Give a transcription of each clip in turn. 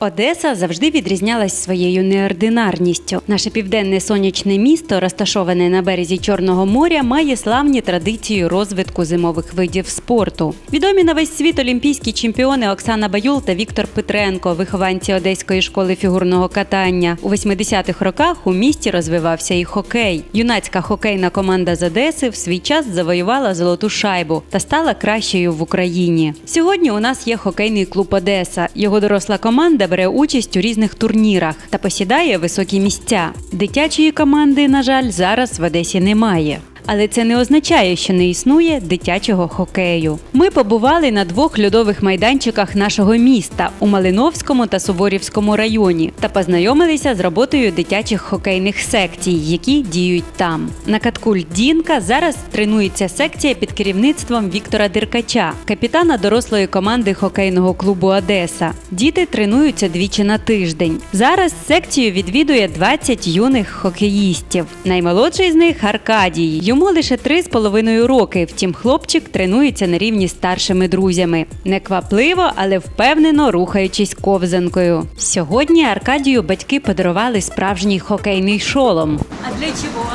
Одеса завжди відрізнялась своєю неординарністю. Наше південне сонячне місто, розташоване на березі Чорного моря, має славні традиції розвитку зимових видів спорту. Відомі на весь світ олімпійські чемпіони Оксана Баюл та Віктор Петренко, вихованці Одеської школи фігурного катання. У 80-х роках у місті розвивався і хокей. Юнацька хокейна команда з Одеси в свій час завоювала золоту шайбу та стала кращою в Україні. Сьогодні у нас є хокейний клуб Одеса. Його доросла команда бере участь у різних турнірах та посідає високі місця. Дитячої команди, на жаль, зараз в Одесі немає. Але це не означає, що не існує дитячого хокею. Ми побували на двох льодових майданчиках нашого міста у Малиновському та Суворівському районі та познайомилися з роботою дитячих хокейних секцій, які діють там. На катку Дінка зараз тренується секція під керівництвом Віктора Деркача, капітана дорослої команди хокейного клубу Одеса. Діти тренуються двічі на тиждень. Зараз секцію відвідує 20 юних хокеїстів. Наймолодший з них Аркадій. Йому лише 3,5 роки. Втім, хлопчик тренується на рівні з старшими друзями. Неквапливо, але впевнено рухаючись ковзанкою. Сьогодні Аркадію батьки подарували справжній хокейний шолом. А для чого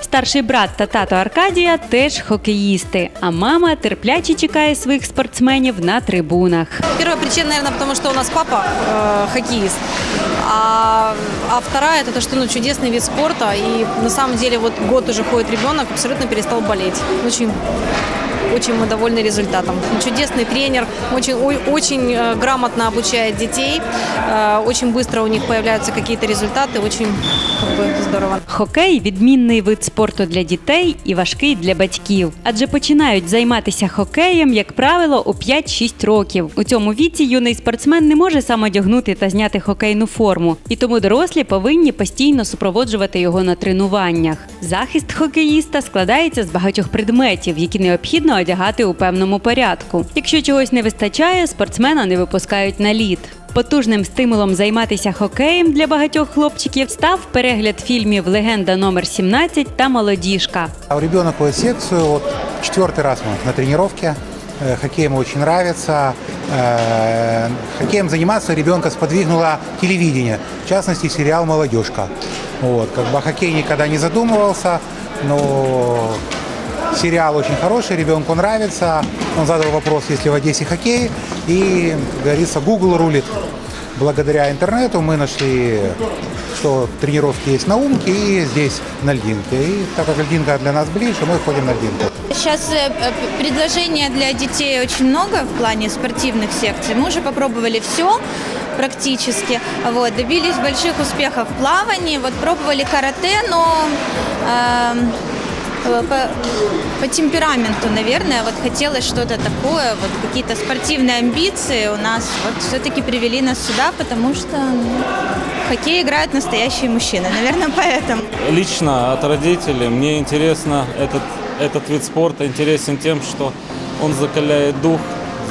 Старший брат та тато Аркадія теж хокеїсти, а мама терпляче чекає своїх спортсменів на трибунах. Первая причина, наверное, потому что у нас папа э, хоккеист. А, а вторая это то, что ну, чудесный вид спорта. И на самом деле вот год уже ходит ребенок, абсолютно перестал болеть. Очень очень мы довольны результатом. Чудесный тренер, очень, ой- очень э, грамотно обучает детей, э, очень быстро у них появляются какие-то результаты, очень как бы, здорово. Хокей відмінний вид спорту для дітей і важкий для батьків, адже починають займатися хокеєм, як правило, у 5-6 років. У цьому віці юний спортсмен не може сам одягнути та зняти хокейну форму, і тому дорослі повинні постійно супроводжувати його на тренуваннях. Захист хокеїста складається з багатьох предметів, які необхідно одягати у певному порядку. Якщо чогось не вистачає, спортсмена не випускають на лід. Потужним стимулом займатися хокеєм для багатьох хлопчиків став перегляд фільмів Легенда номер 17 та Молодіжка. А у ребенок ходит в секцию, вот четвертый раз мы на тренировке. Э, Хоккей ему очень нравится. Э, Хоккеем заниматься ребенка сподвигнуло телевидение, в частности сериал «Молодежка». Вот, как бы о хоккее никогда не задумывался, но сериал очень хороший, ребенку нравится. Он задал вопрос, есть ли в Одессе хоккей, и, как говорится, Google рулит. Благодаря интернету мы нашли, что тренировки есть на Умке и здесь на Льдинке. И так как Льдинка для нас ближе, мы ходим на Льдинку. Сейчас э, предложений для детей очень много в плане спортивных секций. Мы уже попробовали все практически. Вот, добились больших успехов в плавании. Вот пробовали карате, но э, по, по темпераменту, наверное, вот хотелось что-то такое, вот какие-то спортивные амбиции у нас вот все-таки привели нас сюда, потому что ну, в хоккей играют настоящие мужчины, наверное, поэтому. Лично от родителей мне интересно этот, этот вид спорта интересен тем, что он закаляет дух,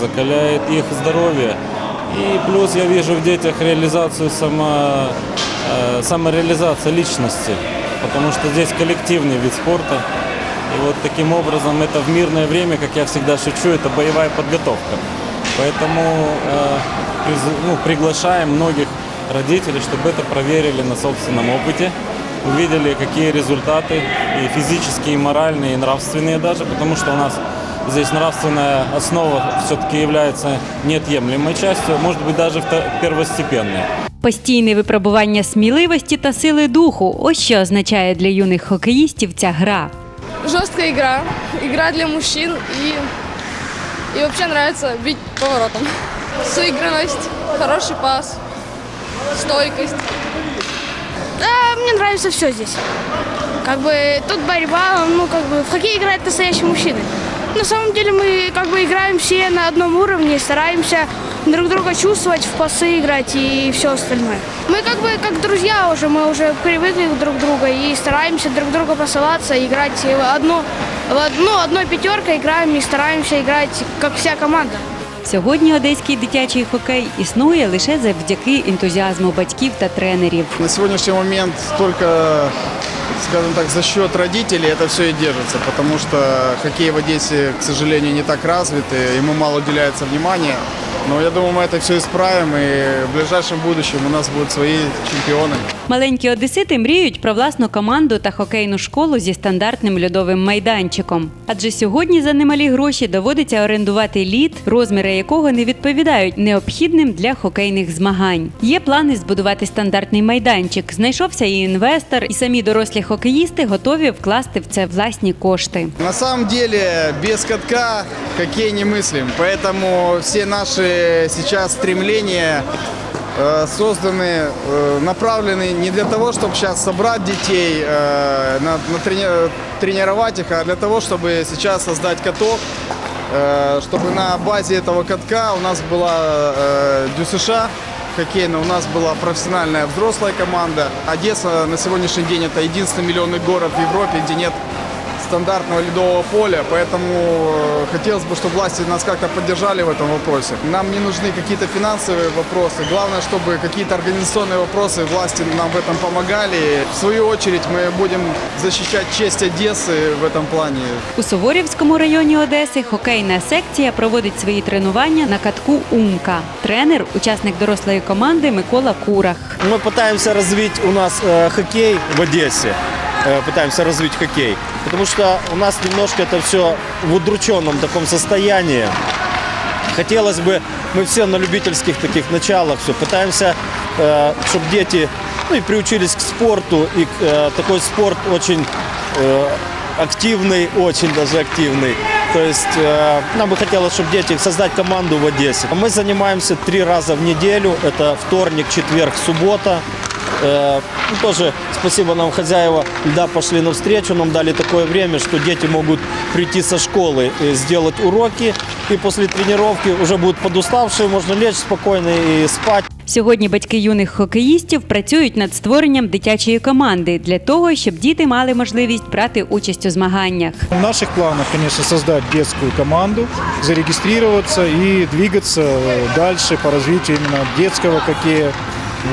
закаляет их здоровье. И плюс я вижу в детях реализацию само, э, самореализация личности, потому что здесь коллективный вид спорта. И вот таким образом это в мирное время, как я всегда шучу, это боевая подготовка. Поэтому э, приз- ну, приглашаем многих родителей, чтобы это проверили на собственном опыте, увидели, какие результаты, и физические, и моральные, и нравственные даже, потому что у нас здесь нравственная основа все-таки является неотъемлемой частью, может быть, даже вто- первостепенной. Постійне випробування сміливості та сили духу ось що означає для юних хокеїстів ця гра. Жесткая игра, игра для мужчин и, и вообще нравится бить поворотом. Сыгранность, хороший пас, стойкость. Да, мне нравится все здесь. Как бы тут борьба, ну как бы в хоккей играют настоящие мужчины. На самом деле мы как бы играем все на одном уровне, стараемся друг друга чувствовать, в пасы играть и все остальное. Мы как бы как друзья уже, мы уже привыкли друг к другу и стараемся друг друга посылаться, играть в одно, в одну, одной пятеркой играем и стараемся играть как вся команда. Сьогодні одеський дитячий хокей існує лише завдяки ентузіазму батьків та тренерів. На сегодняшний момент только скажем так, за счет родителей это все и держится, потому что хоккей в Одессе, к сожалению, не так развит, и ему мало уделяется внимания. Но я думаю, мы это все исправим, и в ближайшем будущем у нас будут свои чемпионы. Маленькі одесити мріють про власну команду та хокейну школу зі стандартним льодовим майданчиком. Адже сьогодні за немалі гроші доводиться орендувати лід, розміри якого не відповідають необхідним для хокейних змагань. Є плани збудувати стандартний майданчик. Знайшовся і інвестор, і самі дорослі хокеїсти готові вкласти в це власні кошти. На самом деле, без катка хоккей не мыслим, поэтому все наши сейчас стремления э, созданы, э, направлены не для того, чтобы сейчас собрать детей, э, на, на трени- тренировать их, а для того, чтобы сейчас создать каток, чтобы на базе этого катка у нас была ДЮСШ хоккейная, у нас была профессиональная взрослая команда. Одесса на сегодняшний день это единственный миллионный город в Европе, где нет стандартного ледового поля, поэтому э, хотелось бы, чтобы власти нас как-то поддержали в этом вопросе. Нам не нужны какие-то финансовые вопросы, главное, чтобы какие-то организационные вопросы власти нам в этом помогали. В свою очередь мы будем защищать честь Одессы в этом плане. У Суворівському районі Одеси хокейна секція проводить свої тренування на катку Умка. Тренер, учасник дорослої команди Микола Курах. Мы пытаемся развить у нас э, хоккей в Одессе. Э, пытаемся развить хоккей. Потому что у нас немножко это все в удрученном таком состоянии. Хотелось бы, мы все на любительских таких началах все пытаемся, чтобы дети ну, и приучились к спорту. И э, такой спорт очень э, активный, очень даже активный. То есть э, нам бы хотелось, чтобы дети создать команду в Одессе. Мы занимаемся три раза в неделю. Это вторник, четверг, суббота. Э, ну, тоже спасибо нам хозяева льда пошли навстречу, нам дали такое время, что дети могут прийти со школы, э, сделать уроки, и после тренировки уже будут подуставшие, можно лечь спокойно и спать. Сьогодні батьки юних хокеїстів працюють над створенням дитячої команди для того, щоб діти мали можливість брати участь у змаганнях. В наших планах, конечно, создать детскую команду, зарегистрироваться и двигаться э, дальше по развитию именно детского хоккея.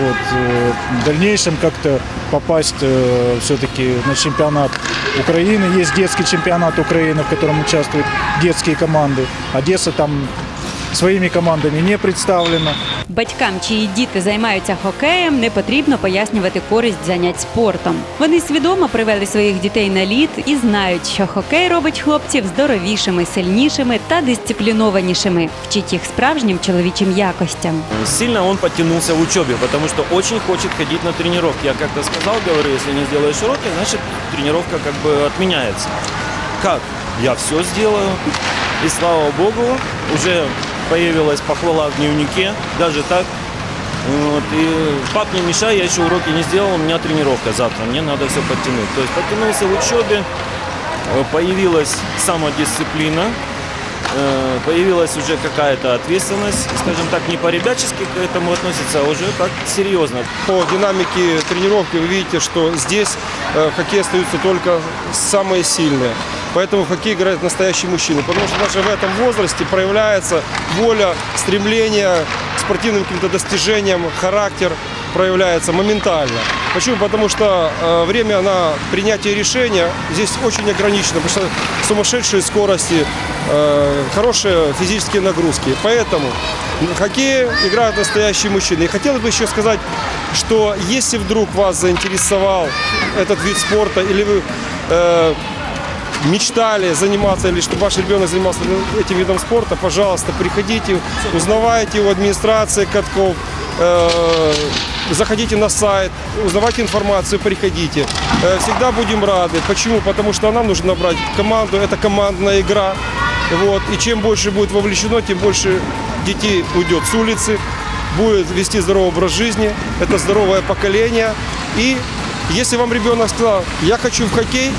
Вот, э, в дальнейшем как-то попасть все-таки на чемпионат Украины. Есть детский чемпионат Украины, в котором участвуют детские команды. Одесса там своими командами не представлена. Батькам, чиї діти займаються хокеєм, не потрібно пояснювати користь занять спортом. Вони свідомо привели своїх дітей на лід і знають, що хокей робить хлопців здоровішими, сильнішими та дисциплінованішими, вчить їх справжнім чоловічим якостям. Сильно он подтянулся в учебе, потому что очень хочет ходить на тренировки. Я как-то сказал, говорю, если не сделаешь уроки, значит тренировка как бы отменяется. Как? Я все сделаю. И слава богу, уже появилась похвала в дневнике, даже так. Вот, и пап, не мешай, я еще уроки не сделал, у меня тренировка завтра, мне надо все подтянуть. То есть подтянулся в учебе, э, появилась самодисциплина, э, появилась уже какая-то ответственность, скажем так, не по-ребячески к этому относится, а уже как серьезно. По динамике тренировки вы видите, что здесь э, в хоккее остаются только самые сильные. Поэтому в хоккей играют настоящие мужчины. Потому что даже в этом возрасте проявляется воля, стремление к спортивным каким-то достижениям, характер проявляется моментально. Почему? Потому что э, время на принятие решения здесь очень ограничено, потому что сумасшедшие скорости, э, хорошие физические нагрузки. Поэтому в хоккее играют настоящие мужчины. И хотелось бы еще сказать, что если вдруг вас заинтересовал этот вид спорта или вы э, мечтали заниматься или чтобы ваш ребенок занимался этим видом спорта, пожалуйста, приходите, узнавайте у администрации катков, э, заходите на сайт, узнавайте информацию, приходите. Э, всегда будем рады. Почему? Потому что нам нужно набрать команду, это командная игра. Вот. И чем больше будет вовлечено, тем больше детей уйдет с улицы, будет вести здоровый образ жизни, это здоровое поколение. И если вам ребенок сказал, я хочу в хоккей,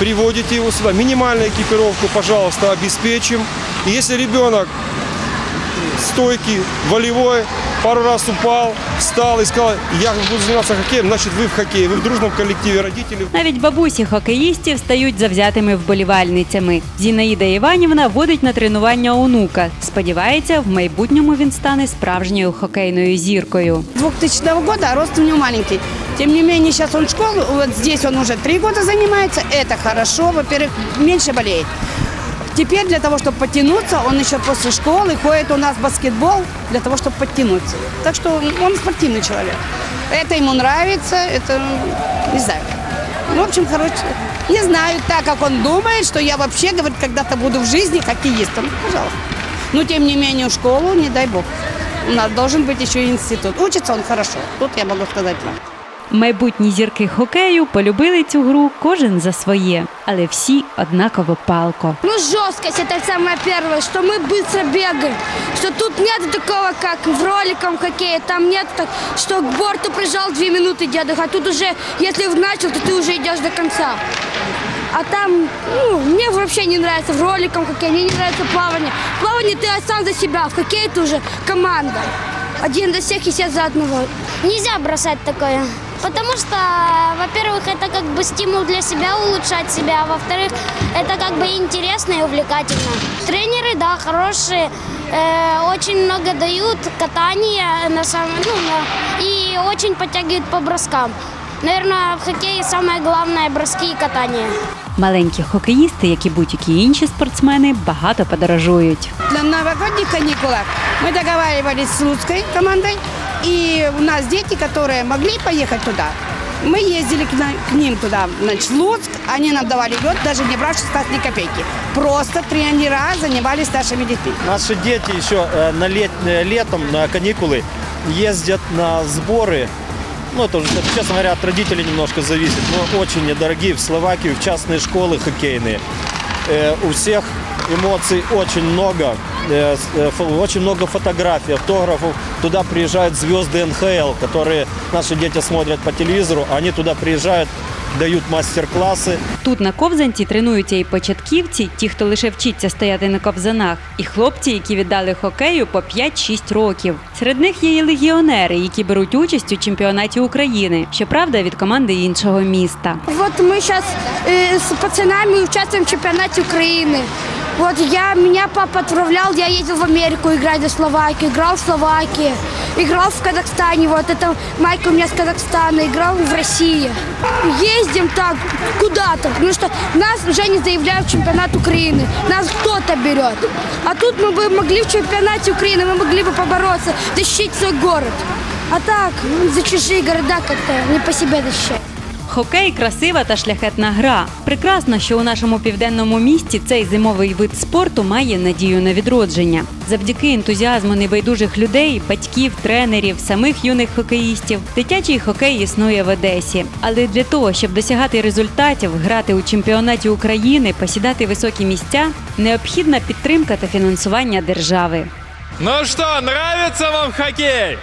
приводите его сюда. Минимальную экипировку, пожалуйста, обеспечим. И если ребенок стойкий, волевой, пару раз упал, встал и сказал, я буду заниматься хоккеем, значит вы в хоккее, вы в дружном коллективе родителей. Навіть бабусі хокеїстів стають завзятими вболівальницями. Зінаїда Іванівна водить на тренування онука. Сподівається, в майбутньому він стане справжньою хокейною зіркою. 2000 года, а рост у него маленький. Тем не менее, сейчас он школу, вот здесь он уже три года занимается, это хорошо, во-первых, меньше болеет. Теперь для того, чтобы подтянуться, он еще после школы ходит у нас в баскетбол для того, чтобы подтянуться. Так что он спортивный человек. Это ему нравится, это, не знаю. В общем, короче, не знаю, так как он думает, что я вообще, говорит, когда-то буду в жизни хоккеистом. Пожалуйста. Но, тем не менее, в школу, не дай бог. У нас должен быть еще институт. Учится он хорошо. Тут я могу сказать вам. Майбутні зірки хокею полюбили цю гру кожен за своє, але всі однаково палко. Ну, жесткость это самое первое, что мы быстро бегаем. Что тут нет такого, как в роликом хоккея. Там нет так, что к борту прижал две минуты иди отдыхать. Тут уже, если начал, то ты уже идешь до конца. А там, ну, мне вообще не нравится в роликом хоккей, мне не нравится плавание. В плавании ты сам за себя, в хоккее ты уже команда. Один до всех и все за одного. Нельзя бросать такое. Потому что, во-первых, это как бы стимул для себя улучшать себя, а во-вторых, это как бы интересно и увлекательно. Тренеры, да, хорошие, э, очень много дают катания на самом, ну, на- и очень подтягивают по броскам. Наверное, в хоккее самое главное броски и катание. Маленькі хокеїсти, як і будь-які інші спортсмени, багато подорожують. На новогодних каникулах мы договаривались с Луцкой командой, и у нас дети, которые могли поехать туда, мы ездили к, на- к ним туда, значит, в Луцк, они нам давали лед, даже не брав 16 ни копейки. Просто тренера занимались нашими детьми. Наши дети еще э, на лет, э, летом на каникулы ездят на сборы. Ну, это уже, честно говоря, от родителей немножко зависит. Но очень недорогие в Словакию, в частные школы хоккейные. Э, у всех эмоций очень много. Э, с- э, фо- очень много фотографий, автографов. Туда приезжают звезды НХЛ, которые наши дети смотрят по телевизору. Они туда приезжают, дают мастер-классы. Тут на ковзанці тренуються і початківці, ті, хто лише вчиться стояти на ковзанах, і хлопці, які віддали хокею по 5-6 років. Серед них є і легіонери, які беруть участь у чемпіонаті України. Щоправда, від команди іншого міста. Вот мы сейчас с пацанами участвуем в чемпионате Украины. Вот я, меня папа отправлял, я ездил в Америку играть за Словакию, играл в Словакии, играл в Казахстане, вот это майка у меня с Казахстана, играл в России. Ездим так куда-то, потому что нас уже не заявляют в чемпионат Украины, нас кто-то берет. А тут мы бы могли в чемпионате Украины, мы могли бы побороться, защитить свой город. А так, за чужие города как-то не по себе защищать. Хокей красива та шляхетна гра. Прекрасно, що у нашому південному місті цей зимовий вид спорту має надію на відродження. Завдяки ентузіазму небайдужих людей, батьків, тренерів, самих юних хокеїстів, дитячий хокей існує в Одесі. Але для того, щоб досягати результатів, грати у чемпіонаті України, посідати високі місця, необхідна підтримка та фінансування держави. Ну что, нравится вам хоккей?